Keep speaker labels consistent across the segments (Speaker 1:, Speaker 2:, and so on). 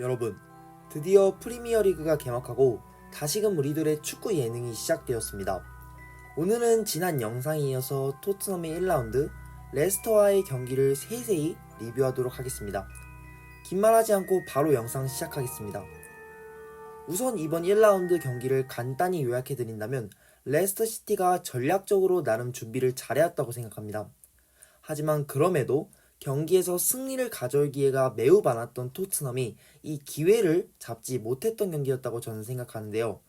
Speaker 1: 여러분, 드디어 프리미어리그가 개막하고 다시금 우리들의 축구 예능이 시작되었습니다. 오늘은 지난 영상에 이어서 토트넘의 1라운드 레스터와의 경기를 세세히 리뷰하도록 하겠습니다. 긴 말하지 않고 바로 영상 시작하겠습니다. 우선 이번 1라운드 경기를 간단히 요약해드린다면 레스터 시티가 전략적으로 나름 준비를 잘해왔다고 생각합니다. 하지만 그럼에도 경기에서 승리를 가져올 기회가 매우 많았던 토트넘이 이 기회를 잡지 못했던 경기였다고 저는 생각하는데요.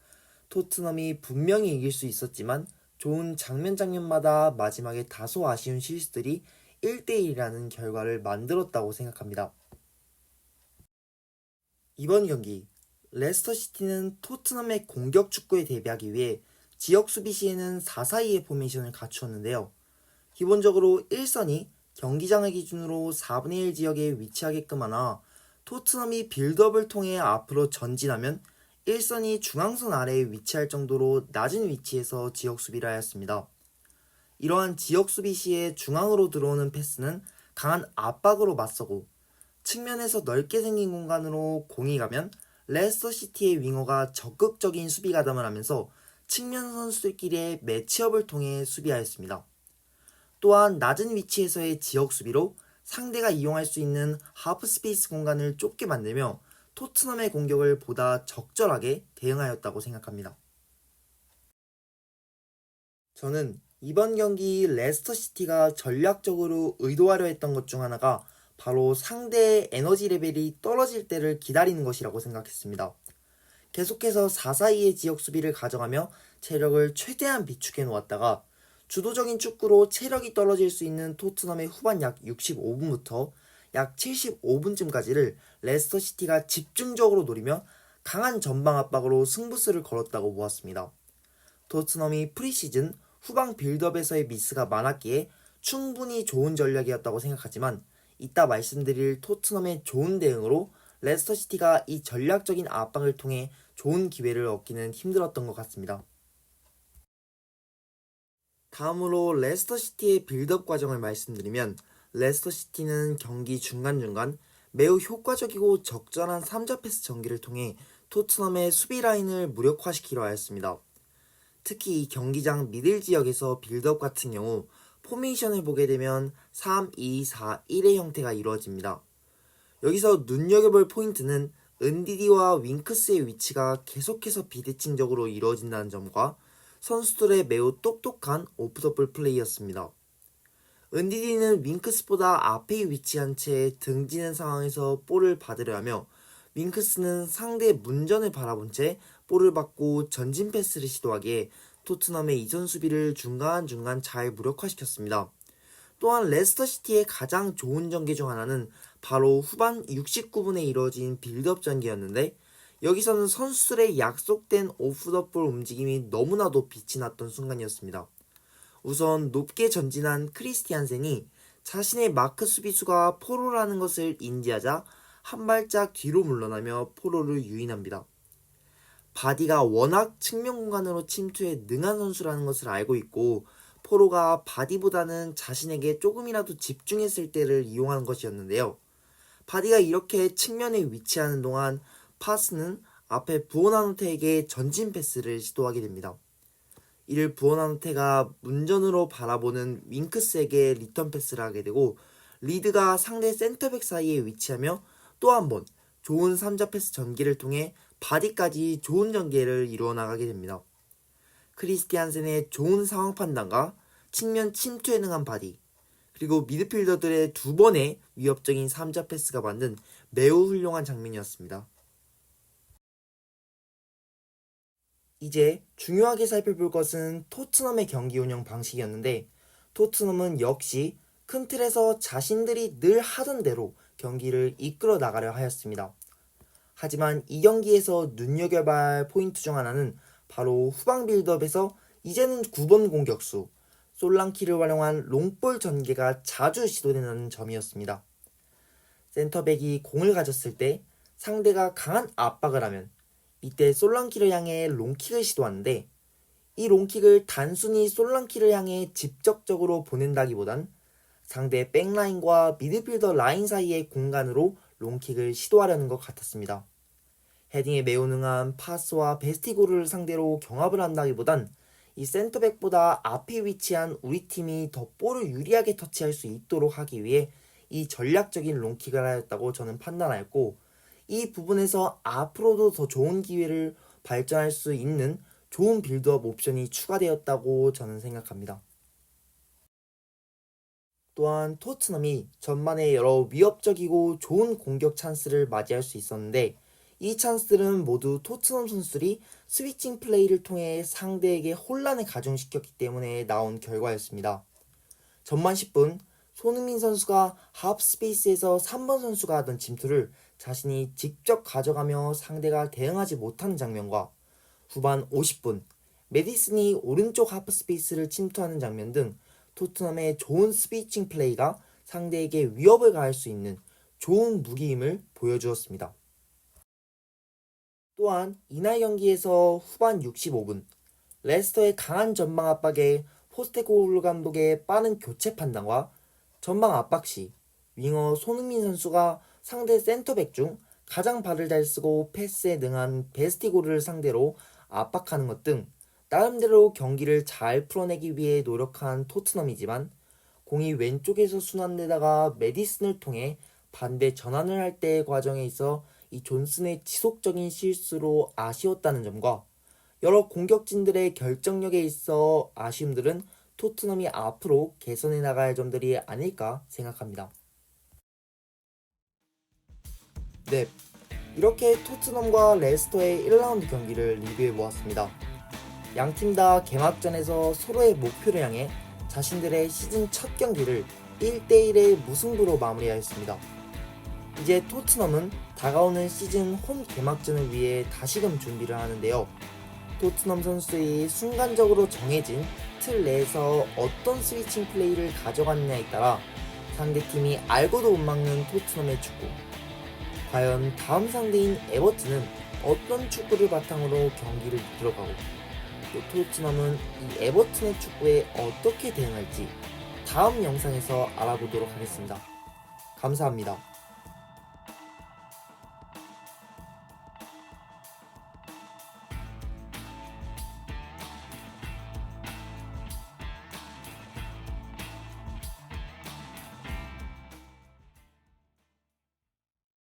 Speaker 1: 토트넘이 분명히 이길 수 있었지만 좋은 장면 장면마다 마지막에 다소 아쉬운 실수들이 1대1이라는 결과를 만들었다고 생각합니다. 이번 경기 레스터 시티는 토트넘의 공격 축구에 대비하기 위해 지역 수비 시에는 4-4-2의 포메이션을 갖추었는데요. 기본적으로 1선이 경기장을 기준으로 4분의 1 지역에 위치하게끔 하나 토트넘이 빌드업을 통해 앞으로 전진하면 1선이 중앙선 아래에 위치할 정도로 낮은 위치에서 지역 수비를 하였습니다. 이러한 지역 수비 시에 중앙으로 들어오는 패스는 강한 압박으로 맞서고 측면에서 넓게 생긴 공간으로 공이 가면 레스터 시티의 윙어가 적극적인 수비 가담을 하면서 측면 선수들끼리의 매치업을 통해 수비하였습니다. 또한 낮은 위치에서의 지역 수비로 상대가 이용할 수 있는 하프 스페이스 공간을 좁게 만들며 토트넘의 공격을 보다 적절하게 대응하였다고 생각합니다. 저는 이번 경기 레스터 시티가 전략적으로 의도하려 했던 것 중 하나가 바로 상대의 에너지 레벨이 떨어질 때를 기다리는 것이라고 생각했습니다. 계속해서 4-4-2의 지역 수비를 가져가며 체력을 최대한 비축해 놓았다가 주도적인 축구로 체력이 떨어질 수 있는 토트넘의 후반 약 65분부터 약 75분쯤까지를 레스터 시티가 집중적으로 노리며 강한 전방 압박으로 승부수를 걸었다고 보았습니다. 토트넘이 프리시즌 후방 빌드업에서의 미스가 많았기에 충분히 좋은 전략이었다고 생각하지만 이따 말씀드릴 토트넘의 좋은 대응으로 레스터 시티가 이 전략적인 압박을 통해 좋은 기회를 얻기는 힘들었던 것 같습니다. 다음으로 레스터 시티의 빌드업 과정을 말씀드리면 레스터 시티는 경기 중간중간 매우 효과적이고 적절한 3자 패스 전기를 통해 토트넘의 수비 라인을 무력화시키려 하였습니다. 특히 이 경기장 미들 지역에서 빌드업 같은 경우 포메이션을 보게 되면 3, 2, 4, 1의 형태가 이루어집니다. 여기서 눈여겨볼 포인트는 은디디와 윙크스의 위치가 계속해서 비대칭적으로 이루어진다는 점과 선수들의 매우 똑똑한 오프더볼 플레이였습니다. 은디디는 윙크스보다 앞에 위치한 채 등지는 상황에서 볼을 받으려 하며 윙크스는 상대 문전을 바라본 채 볼을 받고 전진 패스를 시도하기에 토트넘의 이선 수비를 중간중간 잘 무력화시켰습니다. 또한 레스터 시티의 가장 좋은 전개 중 하나는 바로 후반 69분에 이루어진 빌드업 전개였는데 여기서는 선수들의 약속된 오프더볼 움직임이 너무나도 빛이 났던 순간이었습니다. 우선 높게 전진한 크리스티안센이 자신의 마크 수비수가 포로라는 것을 인지하자 한 발짝 뒤로 물러나며 포로를 유인합니다. 바디가 워낙 측면 공간으로 침투에 능한 선수라는 것을 알고 있고 포로가 바디보다는 자신에게 조금이라도 집중했을 때를 이용하는 것이었는데요. 바디가 이렇게 측면에 위치하는 동안 파스는 앞에 부오나노테에게 전진 패스를 시도하게 됩니다. 이를 부오나노테가 문전으로 바라보는 윙크스에게 리턴 패스를 하게 되고 리드가 상대 센터백 사이에 위치하며 또 한 번 좋은 3자 패스 전개를 통해 바디까지 좋은 전개를 이루어 나가게 됩니다. 크리스티안센의 좋은 상황 판단과 측면 침투에 능한 바디, 그리고 미드필더들의 두 번의 위협적인 3자 패스가 만든 매우 훌륭한 장면이었습니다. 이제 중요하게 살펴볼 것은 토트넘의 경기 운영 방식이었는데 토트넘은 역시 큰 틀에서 자신들이 늘 하던 대로 경기를 이끌어 나가려 하였습니다. 하지만 이 경기에서 눈여겨봐야 할 포인트 중 하나는 바로 후방 빌드업에서 이제는 9번 공격수 솔랑키를 활용한 롱볼 전개가 자주 시도되는 점이었습니다. 센터백이 공을 가졌을 때 상대가 강한 압박을 하면 이때 솔랑키를 향해 롱킥을 시도하는데 이 롱킥을 단순히 솔랑키를 향해 직접적으로 보낸다기보단 상대 백라인과 미드필더 라인 사이의 공간으로 롱킥을 시도하려는 것 같았습니다. 헤딩에 매우 능한 파스와 베스티고르를 상대로 경합을 한다기보단 이 센터백보다 앞에 위치한 우리 팀이 더 볼을 유리하게 터치할 수 있도록 하기 위해 이 전략적인 롱킥을 하였다고 저는 판단하였고 이 부분에서 앞으로도 더 좋은 기회를 발전할 수 있는 좋은 빌드업 옵션이 추가되었다고 저는 생각합니다. 또한 토트넘이 전반에 여러 위협적이고 좋은 공격 찬스를 맞이할 수 있었는데 이 찬스들은 모두 토트넘 선수들이 스위칭 플레이를 통해 상대에게 혼란을 가중시켰기 때문에 나온 결과였습니다. 전반 10분 손흥민 선수가 하프 스페이스에서 3번 선수가 하던 침투를 자신이 직접 가져가며 상대가 대응하지 못하는 장면과 후반 50분 메디슨이 오른쪽 하프 스페이스를 침투하는 장면 등 토트넘의 좋은 스위칭 플레이가 상대에게 위협을 가할 수 있는 좋은 무기임을 보여주었습니다. 또한 이날 경기에서 후반 65분 레스터의 강한 전방 압박에 포스테코글루 감독의 빠른 교체 판단과 전방 압박 시 윙어 손흥민 선수가 상대 센터백 중 가장 발을 잘 쓰고 패스에 능한 베스티고르를 상대로 압박하는 것 등 나름대로 경기를 잘 풀어내기 위해 노력한 토트넘이지만 공이 왼쪽에서 순환되다가 메디슨을 통해 반대 전환을 할 때의 과정에 있어 이 존슨의 지속적인 실수로 아쉬웠다는 점과 여러 공격진들의 결정력에 있어 아쉬움들은 토트넘이 앞으로 개선해 나갈 점들이 아닐까 생각합니다. 네, 이렇게 토트넘과 레스터의 1라운드 경기를 리뷰해 보았습니다. 양 팀 다 개막전에서 서로의 목표를 향해 자신들의 시즌 첫 경기를 1대1의 무승부로 마무리하였습니다. 이제 토트넘은 다가오는 시즌 홈 개막전을 위해 다시금 준비를 하는데요. 토트넘 선수들이 순간적으로 정해진 틀 내에서 어떤 스위칭 플레이를 가져갔느냐에 따라 상대팀이 알고도 못 막는 토트넘의 축구. 과연 다음 상대인 에버튼은 어떤 축구를 바탕으로 경기를 이끌어가고 또 토트넘은 이 에버튼의 축구에 어떻게 대응할지 다음 영상에서 알아보도록 하겠습니다. 감사합니다.